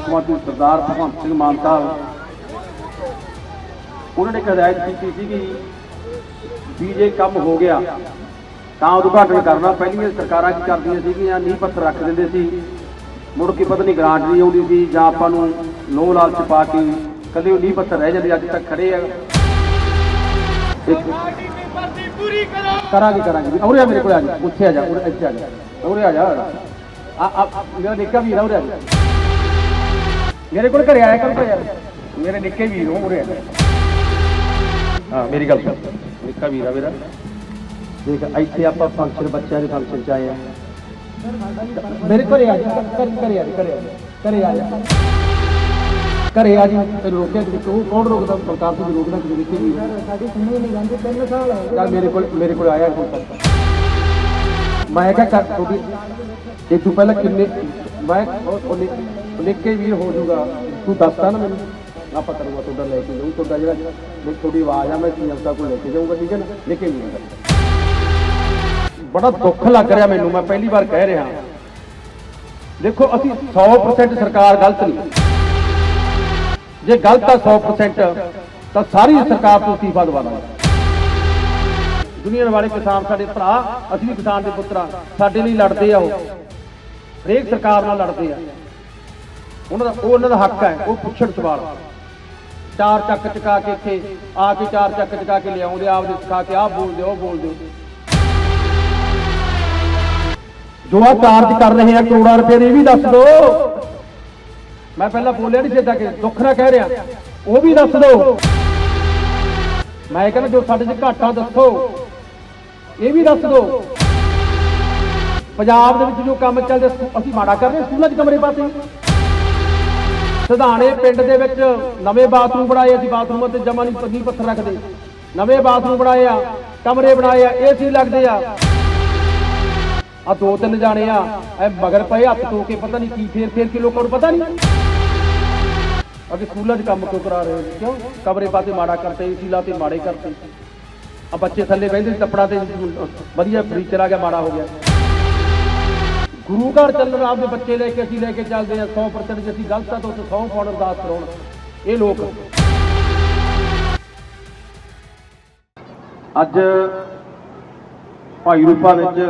ਮੁੱਖ ਮੰਤਰੀ ਸਰਦਾਰ ਭਗਵੰਤ ਸਿੰਘ ਮਾਨ ਸਾਹਿਬ, ਉਹਨਾਂ ਨੇ ਹਦਾਇਤ ਕੀਤੀ ਸੀਗੀ ਵੀ ਜੇ ਕੰਮ ਹੋ ਗਿਆ ਤਾਂ ਉਦਘਾਟਨ ਕਰਨਾ। ਪਹਿਲੀਆਂ ਸਰਕਾਰਾਂ ਕੀ ਕਰਦੀਆਂ ਸੀਗੀਆਂ? ਨੀਂਹ ਪੱਥਰ ਰੱਖ ਦਿੰਦੇ ਸੀ। ਮੁੜ ਕੇ ਪਤਾ ਨਹੀਂ ਗ੍ਰਾਂਟ ਨਹੀਂ ਆਉਂਦੀ ਸੀ। ਜਾਂ ਆਪਾਂ ਨੂੰ ਲੋਹ ਲਾਲਚ ਪਾ ਕੇ ਕਦੇ ਨੀਂਹ ਪੱਥਰ ਰਹਿ ਜਾਂਦੇ, ਅੱਜ ਤੱਕ ਖੜੇ ਆ। ਕਰਾਂਗੇ ਕਰਾਂਗੇ। ਉਰੇ ਆ ਮੇਰੇ ਕੋਲ ਆ ਜਾ। ਉੱਥੇ ਆ ਜਾ, ਉਰੇ ਇੱਥੇ ਆ ਜਾ। ਉਰੇ ਆ ਜਾ। ਆ ਮੇਰਾ ਨਿੱਕਾ ਵੀਰ ਉਰੇ ਆ ਜਾ। ਮੇਰੇ ਕੋਲ ਘਰੇ ਆਇਆ ਕਰ ਯਾਰ। ਮੇਰੇ ਨਿੱਕੇ ਵੀਰ ਹੋ ਉਰੇ ਆ। ਹਾਂ ਮੇਰੀ ਗੱਲ ਸੁਣ। ਨਿੱਕਾ ਵੀਰ ਆ ਮੇਰਾ। ਦੇਖ ਇੱਥੇ ਆਪਾਂ ਫੰਕਸ਼ਨ ਬੱਚਿਆਂ ਦੇ ਫੰਕਸ਼ਨ ਚ ਆਏ ਆ। ਮੇਰੇ ਘਰੇ ਆ ਜਾ ਘਰੇ ਘਰੇ ਆ ਜਾ ਘਰੇ ਆ ਜਾ ਘਰੇ ਆ ਜਾ। ਘਰੇ ਆ ਜੀ ਤੇ ਰੋਕਿਆ ਕਿ ਤੂੰ ਕੌਣ ਰੋਕਦਾ? ਸਰਕਾਰ ਤੋਂ ਵੀ ਰੋਕਦਾ ਕਿ ਨਿੱਕੇ ਵੀਰ ਸਾਡੀ ਸੁਣੀ ਨਹੀਂ ਜਾਂਦੀ ਤਿੰਨ ਸਾਲ ਹੋ ਗਏ ਚੱਲ ਮੇਰੇ ਕੋਲ ਮੇਰੇ ਕੋਲ ਆਇਆ ਹੁਣ ਤੱਕ ਮੈਂ ਕਿਹਾ ਕਰ ਤੁਹਾਡੀ ਇਹ ਤੂੰ ਪਹਿਲਾਂ ਕਿੰਨੇ ਮੈਂ ਉਹ- ਉਹ ਨਿੱਕ- ਉਹ ਨਿੱਕੇ ਹੋ ਜਾਊਗਾ। ਤੂੰ ਦੱਸਦਾ ਨਾ ਮੈਨੂੰ। ਆਪਾਂ ਕਰੂਗਾ ਤੁਹਾਡਾ ਲੈ ਕੇ ਜਾਊਂ, ਤੁਹਾਡਾ ਜਿਹੜਾ ਮੇਰੀ ਤੁਹਾਡੀ ਆਵਾਜ਼ ਆ, ਮੈਂ ਸੀਐਮ ਸਾਹਿਬ ਕੋਲ ਲੈ ਕੇ ਜਾਊਂਗਾ, ਠੀਕ ਹੈ ਨਾ? ਨਿੱਕੇ ਵੀਰ ਦਾ ਬੜਾ ਦੁੱਖ ਲੱਗ ਰਿਹਾ ਮੈਨੂੰ, ਮੈਂ ਪਹਿਲੀ ਵਾਰ ਕਹਿ ਰਿਹਾ। ਦੇਖੋ, ਅਸੀਂ 100% ਸਰਕਾਰ ਗਲਤ ਨਹੀਂ। ਜੇ ਗਲਤ ਆ 100% ਤਾਂ ਸਾਰੀ ਸਰਕਾਰ ਤੋਂ ਅਸਤੀਫਾ ਦਵਾ ਦਵਾਉਣਾ ਦੁਨੀਆ ਵਾਲੇ ਕਿਸਾਨ ਸਾਡੇ ਭਰਾ, ਅਸੀਂ ਵੀ ਕਿਸਾਨ ਦੇ ਪੁੱਤਰਾਂ, ਸਾਡੇ ਲਈ ਲੜਦੇ ਆ ਉਹ। ਹਰੇਕ ਸਰਕਾਰ ਨਾਲ ਲੜਦੇ ਆ। ਉਹਨਾਂ ਦਾ ਉਹ ਉਹਨਾਂ ਦਾ ਹੱਕ ਹੈ, ਉਹ ਪੁੱਛਣ ਸਵਾਲ। ਚਾਰ ਚੱਕ ਚਕਾ ਕੇ ਇੱਥੇ ਆ ਕੇ ਚਾਰ ਚੱਕ ਚਕਾ ਕੇ ਲਿਆਉਂਦੇ, ਆਪਦੇ ਸਿਖਾ ਕੇ ਆਹ ਬੋਲਦੇ, ਉਹ ਬੋਲਦੇ। ਜੋ ਆ ਚਾਰਜ ਕਰ ਰਹੇ ਆ, ਕਰੋੜਾਂ ਰੁਪਏ ਦੇ ਇਹ ਵੀ ਦੱਸ ਦਿਓ ਮੈਂ ਪਹਿਲਾਂ ਬੋਲਿਆ ਨਹੀਂ ਸਿੱਧਾ ਕਿ ਦੁੱਖ ਨਾ ਕਹਿ ਰਿਹਾ, ਉਹ ਵੀ ਦੱਸ ਦਿਓ ਮੈਂ ਕਹਿੰਦਾ ਜੋ ਸਾਡੇ 'ਚ ਘਾਟਾ ਦੱਸੋ, ਇਹ ਵੀ ਦੱਸ ਦਿਓ ਪੰਜਾਬ ਦੇ ਵਿੱਚ ਜੋ ਕੰਮ ਚੱਲਦੇ ਅਸੀਂ ਮਾੜਾ ਕਰ ਰਹੇ ਸਕੂਲਾਂ 'ਚ ਕਮਰੇ ਪਾਤੇ ਸਧਾਣੇ ਪਿੰਡ ਦੇ ਵਿੱਚ ਨਵੇਂ ਬਾਥਰੂਮ ਬਣਾਏ, ਅਸੀਂ ਬਾਥਰੂਮ ਤੇ ਜਮਾ ਨਹੀਂ ਪੱਗੀ ਪੱਥਰ ਰੱਖਦੇ। ਨਵੇਂ ਬਾਥਰੂਮ ਬਣਾਏ ਆ, ਕਮਰੇ ਬਣਾਏ ਆ ਏਸੀ ਲੱਗਦੇ ਆ। ਆ ਦੋ ਤਿੰਨ ਜਾਣੇ ਆ, ਐ ਮਗਰ ਪਏ ਹੱਥ ਧੋ ਕੇ, ਪਤਾ ਨਹੀਂ ਕੀ ਫੇਰ ਫੇਰ ਕੇ ਲੋਕਾਂ ਨੂੰ ਪਤਾ ਨਹੀਂ। ਅਗੇ ਸਕੂਲਾਂ 'ਚ ਕੰਮ ਕਿਉਂ ਕਰਾ ਰਹੇ ਹੋ? ਕਿਉਂ? ਕਮਰੇ ਪਾਤੇ ਮਾੜਾ ਕਰਤੇ ਏਸੀ ਲਾਤੇ ਮਾੜੇ ਕਰਤੇ। ਆ ਬੱਚੇ ਥੱਲੇ ਬਹਿੰਦੇ ਸੀ ਟੱਪੜਾ ਤੇ ਵਧੀਆ ਫਰਨੀਚਰ ਆ ਗਿਆ, ਮਾੜਾ ਹੋ ਗਿਆ। ਗੁਰੂ ਘਰ ਚੱਲਣ ਆਪਦੇ ਬੱਚੇ ਲੈ ਕੇ ਅਸੀਂ ਲੈ ਕੇ ਚੱਲਦੇ ਆ 100% ਜੇ ਅਸੀਂ ਗਲਤ ਆ ਤਾਂ ਉੱਥੇ 100 ਫੌੜ ਅਰਦਾਸ ਕਰਾਉਣ। ਇਹ ਲੋਕ। ਅੱਜ ਭਾਈ ਰੂਪਾ ਵਿੱਚ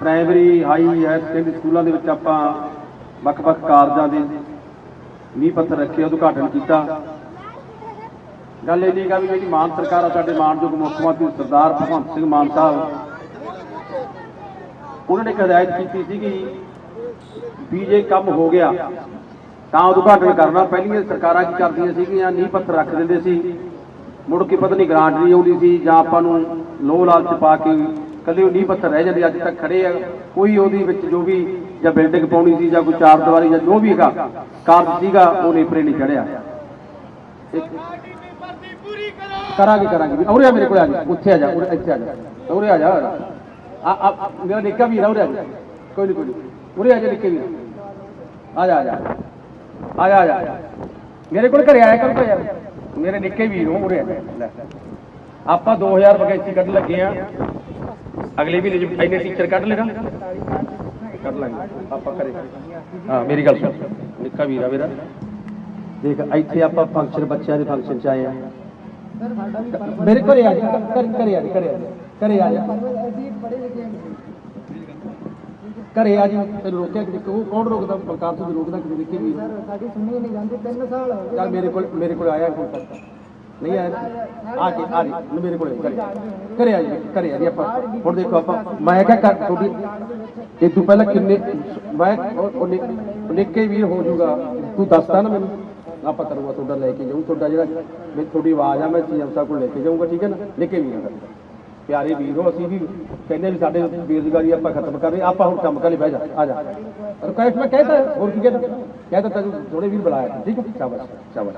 ਪ੍ਰਾਇਮਰੀ ਹਾਈ ਹਾਇਰ ਸੈਕੰਡਰੀ ਸਕੂਲਾਂ ਦੇ ਵਿੱਚ ਆਪਾਂ ਵੱਖ-ਵੱਖ ਕਾਰਜਾਂ ਦੇ ਨੀਂਹ ਪੱਥਰ ਰੱਖੇ, ਉਦਘਾਟਨ ਕੀਤਾ। ਗੱਲ ਇਹ ਨਹੀਂ ਗਾ ਜਿਹੜੀ ਮਾਨ ਸਰਕਾਰ ਆ, ਸਾਡੇ ਮਾਨਯੋਗ ਮੁੱਖ ਮੰਤਰੀ ਸਰਦਾਰ ਭਗਵੰਤ ਸਿੰਘ ਮਾਨ ਸਾਹਿਬ ਉਹਨਾਂ ਨੇ ਹਦਾਇਤ ਕੀਤੀ ਸੀਗੀ, ਵੀ ਜੇ ਕੰਮ ਹੋ ਗਿਆ, ਤਾਂ ਉਦਘਾਟਨ ਕਰਨਾ। ਪਹਿਲੀਆਂ ਸਰਕਾਰਾਂ ਕੀ ਕਰਦੀਆਂ ਸੀਗੀਆਂ, ਨੀਂਹ ਪੱਥਰ ਰੱਖ ਦਿੰਦੇ ਸੀ। ਮੁੜ ਕੇ ਪਤਾ ਨਹੀਂ ਗ੍ਰਾਂਟ ਨਹੀਂ ਆਉਂਦੀ ਸੀ, ਜਾਂ ਆਪਾਂ ਨੂੰ ਲੋਹ ਲਾਲਚ ਪਾ ਕੇ ਕੱਲੇ ਉਹ ਨੀਂਹ ਪੱਥਰ ਰਹਿ ਜਾਂਦੇ, ਅੱਜ ਤੱਕ ਖੜੇ ਆ। ਕੋਈ ਉਹਦੇ ਵਿੱਚ ਜੋ ਵੀ ਜਾਂ ਬਿਲਡਿੰਗ ਪਾਉਣੀ ਸੀ, ਜਾਂ ਕੋਈ ਚਾਰ ਦੀਵਾਰੀ ਜਾਂ ਜੋ ਵੀ ਹੈਗਾ, ਕਾਰਜ ਸੀਗਾ, ਉਹ ਨੇਪਰੇ ਨਹੀਂ ਚੜਿਆ। ਕਰਾਂਗੇ ਕਰਾਂਗੇ। ਵੀ ਉਰੇ ਮੇਰੇ ਕੋਲ ਆ ਜਾ, ਉੱਥੇ ਆ ਜਾ ਉਰੇ ਇੱਥੇ ਆ ਜਾ, ਉਰੇ ਆ ਜਾ। ਆ ਮੇਰਾ ਨਿੱਕਾ ਵੀਰ ਆ ਉਰੇ ਕੋਈ ਨਹੀਂ ਕੋਈ ਨੀ। ਉਰੇ ਆ ਜਾ ਨਿੱਕੇ ਵੀਰ। ਆ ਜਾ ਆ ਜਾ ਆ ਜਾ। ਆ ਜਾ ਮੇਰੇ ਕੋਲ ਘਰੇ ਆਇਆ ਕਰ ਯਾਰ ਮੇਰੇ ਨਿੱਕੇ ਵੀਰ ਹੋ ਉਰੇ ਆ ਲੈ। ਆਪਾਂ 2000 ਵਕੈਂਸੀ ਕੱਢ ਲੱਗੇ ਆ। ਅਗਲੇ ਵੀ ਇੰਨੇ ਟੀਚਰ ਕੱਢ ਲੈਣਾ। ਕੱਢ ਲਾਂਗੇ। ਆਪਾਂ ਕਰੇ ਹਾਂ, ਮੇਰੀ ਗੱਲ ਸੁਣ। ਨਿੱਕਾ ਵੀਰ ਆ ਮੇਰਾ। ਦੇਖ, ਇੱਥੇ ਆਪਾਂ ਫੰਕਸ਼ਨ ਬੱਚਿਆਂ ਦੇ ਫੰਕਸ਼ਨ ਚ ਆਏ ਆ। ਮੇਰੇ ਘਰੇ ਆ ਜਾ। ਘਰੇ ਆ ਜਾ, ਘਰੇ ਆ ਜਾ। ਘਰੇ ਆ ਜਾ। ਪੜ੍ਹੇ ਲਿਖੇ ਹਾਂ ਘਰੇ ਆ ਜੀ ਤੈਨੂੰ ਰੋਕਿਆ ਕਿ ਕੌਣ ਕੌਣ ਰੋਕਦਾ? ਸਰਕਾਰ ਤੋਂ ਵੀ ਰੋਕਦਾ ਕਿ ਵੀਰ ਸਰ ਸਾਡੀ ਸੁਣੀ ਨਹੀਂ ਜਾਂਦੀ ਤਿੰਨ ਸਾਲ ਹੋ ਗਏ। ਚੱਲ ਮੇਰੇ ਕੋਲ ਮੇਰੇ ਕੋਲ ਆਇਆ ਹੁਣ ਤੱਕ। ਨਹੀਂ ਆਇਆ। ਆ ਕੇ ਆ ਜੀ ਮੇਰੇ ਕੋਲ ਘਰੇ। ਘਰੇ ਆ ਜੀ ਘਰੇ ਆ ਜੀ ਆਪਾਂ। ਹੁਣ ਦੇਖੋ ਆਪਾਂ ਮੈਂ ਕਿਹਾ ਕਰ ਤੁਹਾਡੀ ਇਹ ਤੂੰ ਪਹਿਲਾਂ ਕਿੰਨੇ ਮੈਂ ਉਹ- ਉਹ ਨਿ- ਉਹ ਨਿੱਕੇ ਵੀਰ ਹੋ ਜਾਊਗਾ। ਤੂੰ ਦੱਸਦਾ ਨਾ ਮੈਨੂੰ। ਆਪਾਂ ਕਰੂਗਾ ਤੁਹਾਡਾ ਲੈ ਕੇ ਜਾਊਂ। ਤੁਹਾਡਾ ਜਿਹੜਾ ਮੇਰੀ ਤੁਹਾਡੀ ਆਵਾਜ਼ ਆ ਮੈਂ ਸੀਐਮ ਸਾਹਿਬ ਕੋਲ ਲੈ ਕੇ ਜਾਊਂਗਾ ਠੀਕ ਹੈ ਨਾ? ਨਿੱਕੇ ਵੀਰ ਦਾ। ਪਿਆਰੇ ਵੀਰੋ ਅਸੀਂ ਵੀ ਕਹਿੰਦੇ ਵੀ ਸਾਡੇ ਬੇਰੁਜ਼ਗਾਰੀ ਆਪਾਂ ਖਤਮ ਕਰ ਰਹੇ, ਆਪਾਂ ਹੁਣ ਕੰਮ ਕਰ ਲਈ ਬਹਿ ਜਾ, ਆ ਜਾ। ਰਿਕਵੈਸਟ ਮੈਂ ਕਹਿਤਾ, ਹੋਰ ਕੀ ਕਹਿਤਾ? ਕਹਿਤਾ ਤੈਨੂੰ ਥੋੜੇ ਵੀਰ ਬੁਲਾਇਆ, ਠੀਕ ਹੈ? ਸ਼ਾਬਾਸ਼ ਸ਼ਾਬਾਸ਼।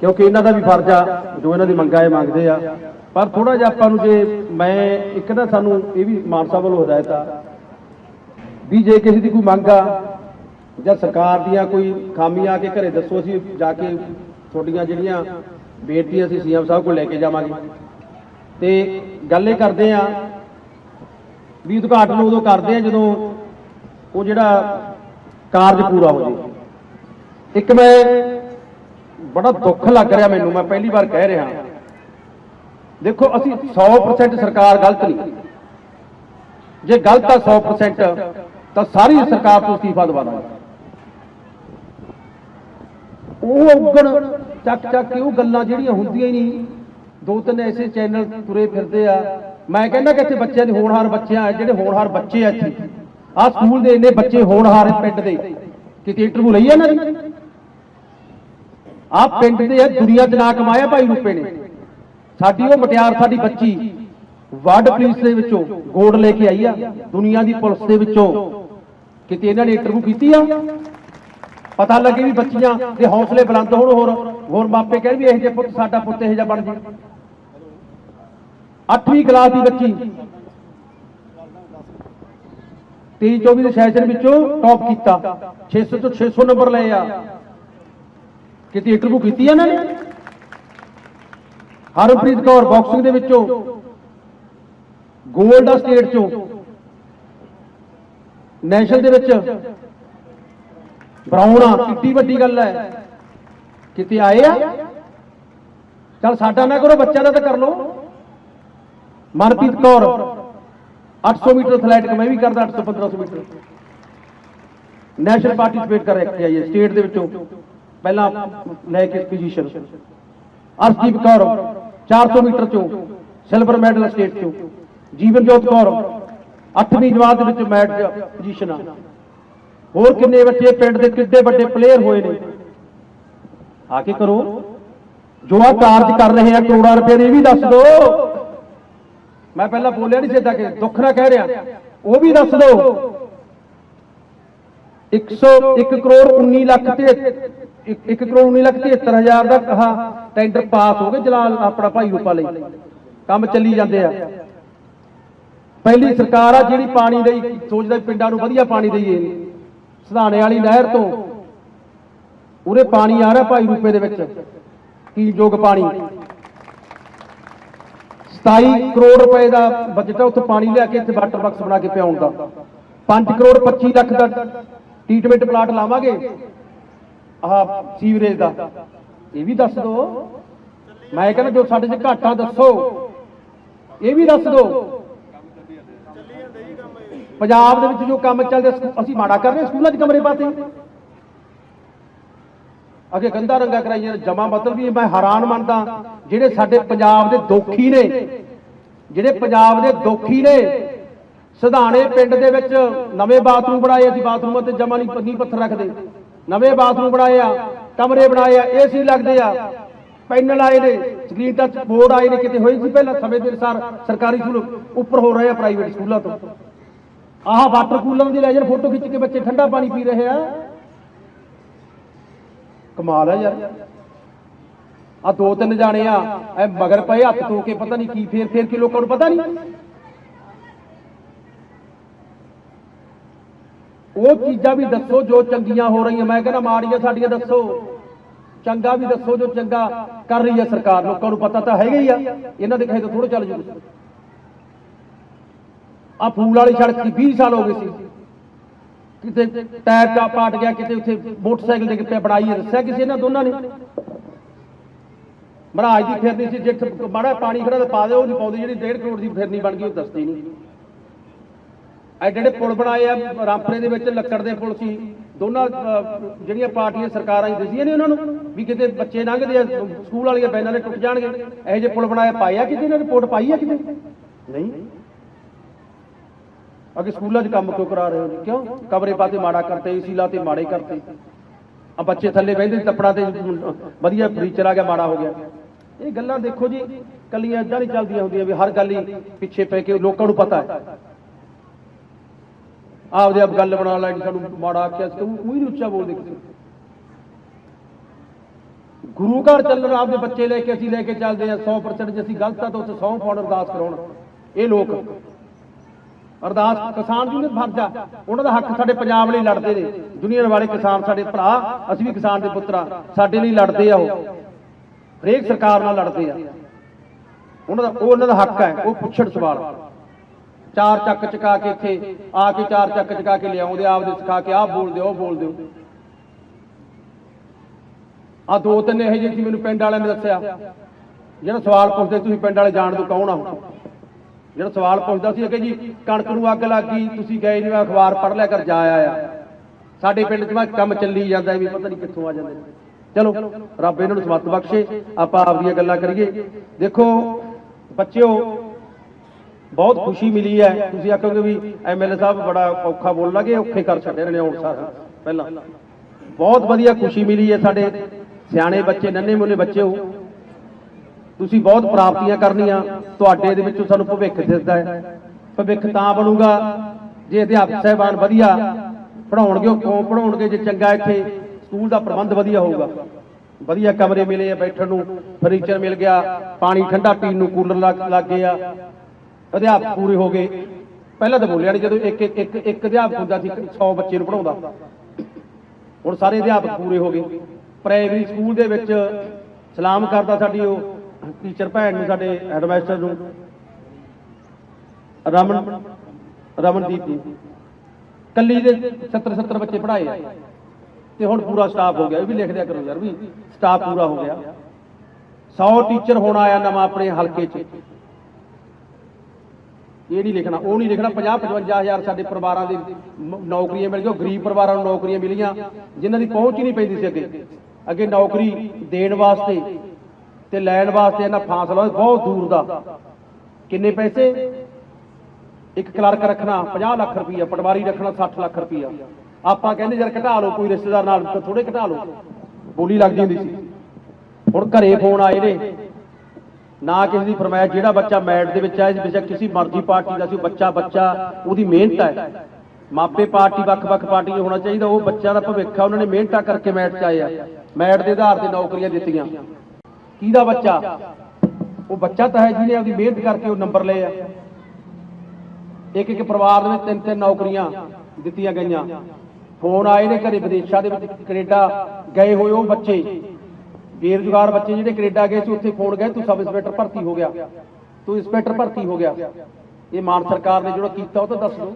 ਕਿਉਂਕਿ ਇਹਨਾਂ ਦਾ ਵੀ ਫਰਜ਼ ਆ, ਜੋ ਇਹਨਾਂ ਦੀ ਮੰਗਾਂ ਇਹ ਮੰਗਦੇ ਆ। ਪਰ ਥੋੜਾ ਜਿਹਾ ਆਪਾਂ ਨੂੰ ਜੇ ਮੈਂ, ਇੱਕ ਨਾ ਸਾਨੂੰ ਇਹ ਵੀ ਮਾਨਸਾ ਵੱਲੋਂ ਹਦਾਇਤ ਆ ਵੀ ਜੇ ਕਿਸੇ ਦੀ ਕੋਈ ਮੰਗ ਆ ਜਾਂ ਸਰਕਾਰ ਦੀਆਂ ਕੋਈ ਖਾਮੀਆਂ ਆ ਕੇ ਘਰੇ ਦੱਸੋ, ਅਸੀਂ ਜਾ ਕੇ ਤੁਹਾਡੀਆਂ ਜਿਹੜੀਆਂ ਬੇਨਤੀਆਂ ਅਸੀਂ ਸੀਐਮ ਸਾਹਿਬ ਕੋਲ ਲੈ ਕੇ ਜਾਵਾਂਗੇ। ਤੇ ਗੱਲ ਇਹ ਕਰਦੇ ਆ ਵੀ ਉਦਘਾਟਨ ਉਦੋਂ ਕਰਦੇ ਆ ਜਦੋਂ ਉਹ ਜਿਹੜਾ ਕਾਰਜ ਪੂਰਾ ਹੋ ਜੇ ਇੱਕ ਮੈਂ ਬੜਾ ਦੁੱਖ ਲੱਗ ਰਿਹਾ ਮੈਨੂੰ, ਮੈਂ ਪਹਿਲੀ ਵਾਰ ਕਹਿ ਰਿਹਾ। ਦੇਖੋ, ਅਸੀਂ 100% ਸਰਕਾਰ ਗਲਤ ਨਹੀਂ। ਜੇ ਗਲਤ ਆ 100% ਤਾਂ ਸਾਰੀ ਸਰਕਾਰ ਤੋਂ ਅਸਤੀਫਾ ਦਵਾ ਦਾਂਗੇ। ਉਹ ਉਗਣ ਚੱਕ ਚੱਕ ਕੇ ਉਹ ਗੱਲਾਂ ਜਿਹੜੀਆਂ ਹੁੰਦੀਆਂ ਹੀ ਨਹੀਂ। ਦੋ ਤਿੰਨ ਐਸੇ ਚੈਨਲ ਤੁਰੇ ਫਿਰਦੇ ਆ। ਮੈਂ ਕਹਿੰਦਾ ਕਿ ਇੱਥੇ ਬੱਚਿਆਂ ਦੇ ਹੋਣਹਾਰ ਬੱਚੇ ਆ, ਜਿਹੜੇ ਹੋਣਹਾਰ ਬੱਚੇ ਆ ਇੱਥੇ। ਆ ਸਕੂਲ ਦੇ ਇੰਨੇ ਬੱਚੇ ਹੋਣਹਾਰ ਆ ਪਿੰਡ ਦੇ। ਕਿਤੇ ਇੰਟਰਵਿਊ ਲਈ ਆ ਨਾ ਆ ਪਿੰਡ ਦੇ ਆ, ਦੁਨੀਆ 'ਚ ਨਾ ਕਮਾਇਆ ਭਾਈ ਰੂਪੇ ਨੇ। ਸਾਡੀ ਉਹ ਮਟਿਆਰ, ਸਾਡੀ ਬੱਚੀ ਵਾਰਡ ਪੁਲਿਸ ਦੇ ਵਿੱਚੋਂ ਗੋਡ ਲੈ ਕੇ ਆਈ ਆ। ਦੁਨੀਆ ਦੀ ਪੁਲਿਸ ਦੇ ਵਿੱਚੋਂ। ਕਿਤੇ ਇਹਨਾਂ ਨੇ ਇੰਟਰਵਿਊ ਕੀਤੀ ਆ? ਪਤਾ ਲੱਗੇ ਵੀ ਬੱਚੀਆਂ ਦੇ ਹੌਸਲੇ ਬੁਲੰਦ ਹੋਣ, ਹੋਰ ਹੋਰ ਮਾਪੇ ਕਹਿਣ ਵੀ ਇਹ ਜੇ ਪੁੱਤ ਸਾਡਾ ਪੁੱਤ ਇਹ ਜਿਹਾ ਬਣ ਜੇ। 8ਵੀਂ ਕਲਾਸ ਦੀ ਬੱਚੀ। 23 24 ਦੇ ਸੈਸ਼ਨ ਵਿੱਚੋਂ ਟੌਪ ਕੀਤਾ। 600 ਤੋਂ 600 ਨੰਬਰ ਲਏ ਆ। ਕਿਤੇ ਇੰਟਰਵਿਊ ਕੀਤੀ ਇਹਨਾਂ ਨੇ? ਹਰਪ੍ਰੀਤ ਕੌਰ ਬਾਕਸਿੰਗ ਦੇ ਵਿੱਚੋਂ। 골ਡ ਆ ਸਟੇਟ ਚੋਂ। ਨੈਸ਼ਨਲ ਦੇ ਵਿੱਚ। ਬਰਾਉਨ ਕਿੱਡੀ ਵੱਡੀ ਗੱਲ ਹੈ। ਕਿਤੇ ਆਏ ਆ? ਚਲ ਸਾਡਾ ਨਾ ਕਰੋ, ਬੱਚਿਆਂ ਦਾ ਤਾਂ ਕਰ ਲਓ। ਮਨਪ੍ਰੀਤ ਕੌਰ 800 ਮੀਟਰ ਐਥਲੈਟਿਕ ਮੈਂ ਵੀ ਕਰਦਾ 800 1500 ਮੀਟਰ। ਨੈਸ਼ਨਲ ਪਾਰਟਿਸਿਪੇਟ ਕਰ ਰੱਖਿਆ ਹੈ ਸਟੇਟ ਦੇ ਵਿੱਚੋਂ। ਪਹਿਲਾਂ ਲੈ ਕੇ ਪੋਜੀਸ਼ਨ ਅਰਸ਼ਦੀਪ ਕੌਰ 400 ਮੀਟਰ ਚੋਂ ਸਿਲਵਰ ਮੈਡਲ ਸਟੇਟ ਚੋਂ। ਜੀਵਨਜੋਤ ਕੌਰ 8ਵੀਂ ਜਮਾਤ ਦੇ ਵਿੱਚ ਮੈਡਲ ਪੋਜੀਸ਼ਨ ਆ। ਹੋਰ ਕਿੰਨੇ ਬੱਚੇ ਪਿੰਡ ਦੇ ਕਿੱਡੇ ਵੱਡੇ ਪਲੇਅਰ ਹੋਏ ਨੇ? ਆ ਕੇ ਕਰੋ। ਜੋ ਆ ਕਾਰਜ ਕਰ ਰਹੇ ਆ ਕਰੋੜਾਂ ਰੁਪਏ ਦੇ ਵੀ ਦੱਸ ਦਿਓ ਮੈਂ ਪਹਿਲਾਂ ਬੋਲਿਆ ਨਹੀਂ ਸਿੱਧਾ ਕਿ ਦੁੱਖ ਨਾ ਕਹਿ ਰਿਹਾ। ਉਹ ਵੀ ਦੱਸ ਦਿਓ 101 ਕਰੋੜ 19 ਲੱਖ ਤੇ 1 ਕਰੋੜ 19 ਲੱਖ 73 ਹਜ਼ਾਰ ਦਾ ਕਹਾ ਟੈਂਡਰ ਪਾਸ ਹੋ ਗਏ ਜਲਾਲ, ਆਪਣਾ ਭਾਈ ਰੂਪਾ ਲਈ। ਕੰਮ ਚੱਲੀ ਜਾਂਦੇ ਆ। ਪਹਿਲੀ ਸਰਕਾਰ ਆ ਜਿਹੜੀ ਪਾਣੀ ਲਈ ਸੋਚਦਾ ਪਿੰਡਾਂ ਨੂੰ ਵਧੀਆ ਪਾਣੀ ਦੇਈਏ। ਸਧਾਣੇ ਵਾਲੀ ਨਹਿਰ ਤੋਂ। ਉਰੇ ਪਾਣੀ ਆ ਰਿਹਾ ਭਾਈ ਰੂਪੇ ਦੇ ਵਿੱਚ। ਕੀ ਯੋਗ ਪਾਣੀ? 27 ਕਰੋੜ ਰੁਪਏ ਦਾ ਬਜਟ ਹੈ ਉੱਥੇ ਪਾਣੀ ਲਿਆ ਕੇ ਇੱਥੇ ਵਾਟਰ ਬਾਕਸ ਬਣਾ ਕੇ ਪਿਆਉਣ ਦਾ। 5 ਕਰੋੜ 25 ਲੱਖ ਦਾ ਟ੍ਰੀਟਮੈਂਟ ਪਲਾਂਟ ਲਾਵਾਂਗੇ। ਆਹ ਸੀਵਰੇਜ ਦਾ। ਇਹ ਵੀ ਦੱਸ ਦਿਓ ਮੈਂ ਕਹਿੰਦਾ ਜੋ ਸਾਡੇ 'ਚ ਘਾਟਾ ਦੱਸੋ, ਇਹ ਵੀ ਦੱਸ ਦਿਓ ਪੰਜਾਬ ਦੇ ਵਿੱਚ ਜੋ ਕੰਮ ਚੱਲਦੇ ਅਸੀਂ ਮਾੜਾ ਕਰ ਰਹੇ ਸਕੂਲਾਂ 'ਚ ਕਮਰੇ ਪਾਤੇ। ਅਗੇ ਗੰਦਾ ਰੰਗਾ ਕਰਾਈਆਂ, ਜਮਾ ਮਤਲਬ ਵੀ ਮੈਂ ਹੈਰਾਨ ਮੰਨਦਾ, ਜਿਹੜੇ ਸਾਡੇ ਪੰਜਾਬ ਦੇ ਦੋਖੀ ਨੇ, ਜਿਹੜੇ ਪੰਜਾਬ ਦੇ ਦੋਖੀ ਨੇ, ਸਧਾਣੇ ਪਿੰਡ ਦੇ ਵਿੱਚ ਨਵੇਂ ਬਾਥਰੂਮ ਬਣਾਏ, ਅਸੀਂ ਬਾਥਰੂਮਾਂ ਤੇ ਜਮਾ ਨਹੀਂ ਨਹੀਂ ਪੱਥਰ ਰੱਖਦੇ। ਨਵੇਂ ਬਾਥਰੂਮ ਬਣਾਏ ਆ, ਕਮਰੇ ਬਣਾਏ ਆ ਏਸੀ ਲੱਗਦੇ ਆ ਪੈਨਲ ਆਏ ਨੇ, ਸਕਰੀਨ ਟੱਚ ਬੋਰਡ ਆਏ ਨੇ, ਕਿਤੇ ਹੋਈ ਸੀ ਪਹਿਲਾਂ ਸਮੇਂ ਦੇ ਅਨੁਸਾਰ ਸਰਕਾਰੀ ਸਕੂਲ ਉੱਪਰ ਹੋ ਰਹੇ ਆ ਪ੍ਰਾਈਵੇਟ ਸਕੂਲਾਂ ਤੋਂ। ਆਹ ਵਾਟਰ ਕੂਲਰ ਦੀ ਲੈ ਜਾਣ, ਫੋਟੋ ਖਿੱਚ ਕੇ ਬੱਚੇ ਠੰਡਾ ਪਾਣੀ ਪੀ ਰਹੇ ਆ। ਕਮਾਲ ਹੈ ਯਾਰ। ਆ ਦੋ ਤਿੰਨ ਜਾਣੇ ਆ, ਐ ਮਗਰ ਪਏ ਹੱਥ ਧੋ ਕੇ, ਪਤਾ ਨਹੀਂ ਕੀ ਫੇਰ ਫੇਰ ਕੇ ਲੋਕਾਂ ਨੂੰ ਪਤਾ ਨਹੀਂ। ਉਹ ਚੀਜ਼ਾਂ ਵੀ ਦੱਸੋ ਜੋ ਚੰਗੀਆਂ ਹੋ ਰਹੀਆਂ। ਮੈਂ ਕਹਿੰਦਾ ਮਾੜੀਆਂ ਸਾਡੀਆਂ ਦੱਸੋ। ਚੰਗਾ ਵੀ ਦੱਸੋ ਜੋ ਚੰਗਾ ਕਰ ਰਹੀ ਹੈ ਸਰਕਾਰ। ਲੋਕਾਂ ਨੂੰ ਪਤਾ ਤਾਂ ਹੈਗਾ ਹੀ ਆ। ਇਹਨਾਂ ਦੇ ਕਹੇ ਤੋਂ ਥੋੜਾ ਚੱਲ ਜੂ। ਆ ਫੂਲ ਵਾਲੀ ਸੜਕ ਸੀ 20 ਸਾਲ ਹੋ ਗਏ ਸੀ। ਕਿਤੇ ਟਾਇਰ ਦਾ ਪਾਟ ਗਿਆ, ਕਿਤੇ ਉੱਥੇ ਮੋਟਰਸਾਈਕਲ ਦੇ ਕਿਤੇ ਬਣਾਈ ਦੱਸਿਆ ਕਿਸੇ ਇਹਨਾਂ ਦੋਨਾਂ ਨੇ? ਮਹਾਰਾਜ ਦੀ ਫਿਰਨੀ ਸੀ ਜੇ ਮਾੜਾ ਪਾਣੀ ਖੜਾ ਤਾਂ ਪਾ ਦਿਓ, ਉਹ ਨਹੀਂ ਪਾਉਂਦੇ, ਜਿਹੜੀ 1.5 ਕਰੋੜ ਦੀ ਫਿਰਨੀ ਬਣ ਗਈ, ਉਹ ਦੱਸਦੇ ਨਹੀਂ। ਐ ਜਿਹੜੇ ਪੁਲ ਬਣਾਏ ਆ, ਰਾਮਪੁਰੇ ਦੇ ਵਿੱਚ, ਲੱਕੜ ਦੇ ਪੁਲ ਸੀ, ਦੋਨਾਂ ਜਿਹੜੀਆਂ ਪਾਰਟੀਆਂ ਸਰਕਾਰਾਂ ਹੀ ਦਸੀਆਂ ਨੇ ਉਹਨਾਂ ਨੂੰ, ਵੀ ਕਿਤੇ ਬੱਚੇ ਲੰਘਦੇ ਆ, ਸਕੂਲ ਵਾਲੀਆਂ ਬੈਨਾਂ ਨੇ ਟੁੱਟ ਜਾਣਗੇ। ਇਹੋ ਜਿਹੇ ਪੁਲ ਬਣਾਏ ਪਾਇਆ ਕਿਤੇ ਇਹਨਾਂ ਨੇ? ਰਿਪੋਰਟ ਪਾਈ ਆ ਕਿਤੇ? ਨਹੀਂ। ਅੱਗੇ ਸਕੂਲਾਂ 'ਚ ਕੰਮ ਕਿਉਂ ਕਰਾ ਰਹੇ ਹੋ ਜੀ? ਕਿਉਂ? ਕਮਰੇ ਪਾਤੇ ਮਾੜਾ ਕਰਤੇ ਏਸੀ ਲਾਤੇ ਮਾੜੇ ਕਰਤੇ। ਆ ਬੱਚੇ ਥੱਲੇ ਬਹਿੰਦੇ ਸੀ, ਤੱਪੜਾਂ ਤੇ ਵਧੀਆ ਫਰਨੀਚਰ ਆ ਗਿਆ, ਮਾੜਾ ਹੋ ਗਿਆ। ਇਹ ਗੱਲਾਂ ਦੇਖੋ ਜੀ ਕੱਲੀਆਂ ਏਦਾਂ ਨਹੀਂ ਚੱਲਦੀਆਂ ਹੁੰਦੀਆਂ ਵੀ ਹਰ ਗੱਲ ਹੀ ਪਿੱਛੇ ਪੈ ਕੇ ਲੋਕਾਂ ਨੂੰ ਪਤਾ ਹੈ। ਆਪਦੇ ਆਪ ਗੱਲ ਬਣਾ ਲੈ, ਸਾਨੂੰ ਮਾੜਾ ਆਖਿਆ ਸੀ, ਤੂੰ ਉਹੀ ਨਹੀਂ ਉੱਚਾ ਬੋਲਦੇ ਕਿਸੇ ਗੁਰੂ ਘਰ ਚੱਲਣ ਆਪਦੇ ਬੱਚੇ ਲੈ ਕੇ ਅਸੀਂ ਲੈ ਕੇ ਚੱਲਦੇ ਆ 100% ਜੇ ਅਸੀਂ ਗਲਤ ਆ, ਤਾਂ ਉੱਥੇ 100 ਪਾਉਣ ਅਰਦਾਸ ਕਰਾਉਣ। ਇਹ ਲੋਕ ਅਰਦਾਸ ਕਿਸਾਨ ਜੀ ਫਰਜ਼ ਆ ਉਹਨਾਂ ਦਾ ਹੱਕ ਸਾਡੇ ਪੰਜਾਬ ਲਈ ਲੜਦੇ ਨੇ। ਦੁਨੀਆ ਵਾਲੇ ਕਿਸਾਨ ਸਾਡੇ ਭਰਾ, ਅਸੀਂ ਵੀ ਕਿਸਾਨ ਦੇ ਪੁੱਤਰਾ ਸਾਡੇ ਲਈ ਲੜਦੇ ਆ ਉਹ। ਹਰੇਕ ਸਰਕਾਰ ਨਾਲ ਲੜਦੇ ਆ। ਉਹਨਾਂ ਦਾ ਉਹ ਉਹਨਾਂ ਦਾ ਹੱਕ ਹੈ। ਉਹ ਪੁੱਛਣ ਸਵਾਲ। ਚਾਰ ਚੱਕ ਚਕਾ ਕੇ ਇੱਥੇ ਆ ਕੇ ਚਾਰ ਚੱਕ ਚਕਾ ਕੇ ਲਿਆਉਂਦੇ, ਆਪਦੇ ਸਿਖਾ ਕੇ ਆਹ ਬੋਲਦੇ, ਉਹ ਬੋਲਦੇ। ਆ ਦੋ ਤਿੰਨ ਇਹੋ ਜਿਹੇ ਸੀ, ਮੈਨੂੰ ਪਿੰਡ ਵਾਲਿਆਂ ਨੇ ਦੱਸਿਆ। ਜਿਹੜਾ ਸਵਾਲ ਪੁੱਛਦੇ, ਤੁਸੀਂ ਪਿੰਡ ਵਾਲੇ ਜਾਣ ਤੋਂ ਕੌਣ ਆ ਜਿਹੜਾ ਸਵਾਲ ਪੁੱਛਦਾ ਸੀ ਅੱਗੇ ਜੀ, ਕਣਕ ਨੂੰ ਅੱਗ ਲੱਗ ਗਈ, ਤੁਸੀਂ ਗਏ ਨਹੀਂ ਮੈਂ ਅਖਬਾਰ ਪੜ੍ਹ ਲਿਆ ਕਰ ਜਾ ਆਇਆ। ਸਾਡੇ ਪਿੰਡ 'ਚ ਮੈਂ ਕੰਮ ਚੱਲੀ ਜਾਂਦਾ ਵੀ ਪਤਾ ਨਹੀਂ ਕਿੱਥੋਂ ਆ ਜਾਂਦੇ ਚਲੋ, ਰੱਬ ਇਹਨਾਂ ਨੂੰ ਸਮਤ ਬਖਸ਼ੇ, ਆਪਾਂ ਆਪਦੀਆਂ ਗੱਲਾਂ ਕਰੀਏ। ਦੇਖੋ, ਬੱਚਿਓ, ਬਹੁਤ ਖੁਸ਼ੀ ਮਿਲੀ ਹੈ। ਤੁਸੀਂ ਆਖੋਗੇ ਵੀ ਐਮਐਲਏ ਸਾਹਿਬ ਬੜਾ ਔਖਾ ਬੋਲ ਲੱਗੇ ਔਖੇ ਕਰ ਛੱਡੇ ਨੇ ਹੁਣ ਸਾਰਾ। ਪਹਿਲਾਂ ਬਹੁਤ ਵਧੀਆ ਖੁਸ਼ੀ ਮਿਲੀ ਹੈ ਸਾਡੇ ਸਿਆਣੇ ਬੱਚੇ ਨੰਨੇ ਮੁੰਨੇ ਬੱਚੇ ਹੋ। ਤੁਸੀਂ ਬਹੁਤ ਪ੍ਰਾਪਤੀਆਂ ਕਰਨੀਆਂ, ਤੁਹਾਡੇ ਦੇ ਵਿੱਚੋਂ ਸਾਨੂੰ ਭਵਿੱਖ ਦਿਸਦਾ ਹੈ। ਭਵਿੱਖ ਤਾਂ ਬਣੂਗਾ ਜੇ ਅਧਿਆਪਕ ਸਹਿਬਾਨ ਵਧੀਆ ਪੜਾਉਣਗੇ ਉਹ ਕਿਉਂ ਪੜਾਉਣਗੇ ਜੇ ਚੰਗਾ ਇੱਥੇ ਸਕੂਲ ਦਾ ਪ੍ਰਬੰਧ ਵਧੀਆ ਹੋਊਗਾ। ਵਧੀਆ ਕਮਰੇ ਮਿਲੇ ਆ ਬੈਠਣ ਨੂੰ, ਫਰਨੀਚਰ ਮਿਲ ਗਿਆ, ਪਾਣੀ ਠੰਡਾ ਪੀਣ ਨੂੰ ਕੂਲਰ ਲੱਗ ਲੱਗ ਗਏ ਆ, ਅਧਿਆਪਕ ਪੂਰੇ ਹੋ ਗਏ। ਪਹਿਲਾਂ ਤਾਂ ਬੋਲਿਆ ਨਹੀਂ ਜਦੋਂ ਇੱਕ ਇੱਕ ਇੱਕ ਇੱਕ ਅਧਿਆਪਕ ਹੁੰਦਾ ਸੀ 100 ਬੱਚੇ ਨੂੰ ਪੜਾਉਂਦਾ ਹੁਣ ਸਾਰੇ ਅਧਿਆਪਕ ਪੂਰੇ ਹੋ ਗਏ। ਪ੍ਰਾਇਮਰੀ ਸਕੂਲ ਦੇ ਵਿੱਚ ਸਲਾਮ ਕਰਦਾ ਸਾਡੀ ਉਹ। ਟੀਚਰ ਭੈਣ ਨੂੰ, ਸਾਡੇ ਹੈਡਮਾਸਟਰ ਨੂੰ, ਰਮਨ, ਰਮਨਦੀਪ ਜੀ। ਕੱਲੀ ਦੇ 70 70 ਬੱਚੇ ਪੜਾਏ ਆ। ਤੇ ਹੁਣ ਪੂਰਾ ਸਟਾਫ ਹੋ ਗਿਆ। ਇਹ ਵੀ ਲਿਖ ਦਿਆ ਕਰੋ ਯਾਰ ਵੀ ਸਟਾਫ ਪੂਰਾ ਹੋ ਗਿਆ। 100 ਟੀਚਰ ਹੁਣ ਆਇਆ ਨਵਾਂ ਆਪਣੇ ਹਲਕੇ 'ਚ। ਇਹ ਨਹੀਂ ਲਿਖਣਾ, ਉਹ ਨਹੀਂ ਲਿਖਣਾ। 50 55000 ਸਾਡੇ ਪਰਿਵਾਰਾਂ ਦੇ ਨੌਕਰੀਆਂ ਮਿਲ ਗਈਆਂ। ਗਰੀਬ ਪਰਿਵਾਰਾਂ ਨੂੰ ਨੌਕਰੀਆਂ ਮਿਲੀਆਂ, ਜਿਨ੍ਹਾਂ ਦੀ ਪਹੁੰਚ ਹੀ ਨਹੀਂ ਪੈਂਦੀ ਸੀ ਅੱਗੇ। ਅੱਗੇ ਨੌਕਰੀ ਦੇਣ ਵਾਸਤੇ ਤੇ ਲੈਣ ਵਾਸਤੇ ਇਹਨਾਂ ਫਾਸਲਾ ਬਹੁਤ ਦੂਰ ਦਾ। ਕਿੰਨੇ ਪੈਸੇ? ਇੱਕ ਕਲਰਕ ਰੱਖਣਾ 50 ਲੱਖ ਰੁਪਈਆ, ਪਟਵਾਰੀ ਰੱਖਣਾ 60 ਲੱਖ ਰੁਪਈਆ। ਆਪਾਂ ਕਹਿੰਦੇ ਯਾਰ ਘਟਾ ਲਓ ਕੋਈ ਰਿਸ਼ਤੇਦਾਰ ਨਾਲ ਥੋੜੇ ਘਟਾ ਲਓ। ਬੋਲੀ ਲੱਗਦੀ ਜਾਂਦੀ ਸੀ। ਹੁਣ ਘਰੇ ਫੋਨ ਆਏ ਨੇ। ਨਾ ਕਿਸੇ ਦੀ ਫਰਮਾਇਸ਼, ਜਿਹੜਾ ਬੱਚਾ ਮੈਟ ਦੇ ਵਿੱਚ ਆਇਆ ਬੇਸ਼ੱਕ ਕਿਸੇ ਮਰਜ਼ੀ ਪਾਰਟੀ ਦਾ ਸੀ, ਉਹ ਬੱਚਾ ਬੱਚਾ, ਉਹਦੀ ਮਿਹਨਤ ਹੈ। ਮਾਪੇ ਪਾਰਟੀ ਵੱਖ-ਵੱਖ ਪਾਰਟੀ 'ਚ ਹੋਣਾ ਚਾਹੀਦਾ, ਉਹ ਬੱਚਿਆਂ ਦਾ ਭਵਿੱਖ ਆ, ਉਹਨਾਂ ਨੇ ਮਿਹਨਤਾਂ ਕਰਕੇ ਮੈਟ 'ਚ ਆਏ ਆ। ਮੈਟ ਦੇ ਆਧਾਰ ਤੇ ਨੌਕਰੀਆਂ ਦਿੱਤੀਆਂ। ਕਿਹਦਾ ਬੱਚਾ? ਉਹ ਬੱਚਾ ਤਾਂ ਹੈ ਜਿਹਨੇ ਆਪਦੀ ਮਿਹਨਤ ਕਰਕੇ ਉਹ ਨੰਬਰ ਲਏ ਆ। ਇੱਕ ਇੱਕ ਪਰਿਵਾਰ ਦੇ ਵਿੱਚ ਤਿੰਨ ਤਿੰਨ ਨੌਕਰੀਆਂ ਦਿੱਤੀਆਂ ਗਈਆਂ। ਫੋਨ ਆਏ ਨੇ ਘਰੇ ਵਿਦੇਸ਼ਾਂ ਦੇ ਵਿੱਚ, ਕੈਨੇਡਾ ਗਏ ਹੋਏ ਉਹ ਬੱਚੇ। ਬੇਰੁਜ਼ਗਾਰ ਬੱਚੇ ਜਿਹੜੇ ਕੈਨੇਡਾ ਗਏ ਸੀ, ਉੱਥੇ ਫੋਨ ਗਏ, ਤੂੰ ਸਬ ਇੰਸਪੈਕਟਰ ਭਰਤੀ ਹੋ ਗਿਆ। ਤੂੰ ਇੰਸਪੈਕਟਰ ਭਰਤੀ ਹੋ ਗਿਆ। ਇਹ ਮਾਨ ਸਰਕਾਰ ਨੇ ਜਿਹੜਾ ਕੀਤਾ ਉਹ ਤਾਂ ਦੱਸ ਦਿਓ।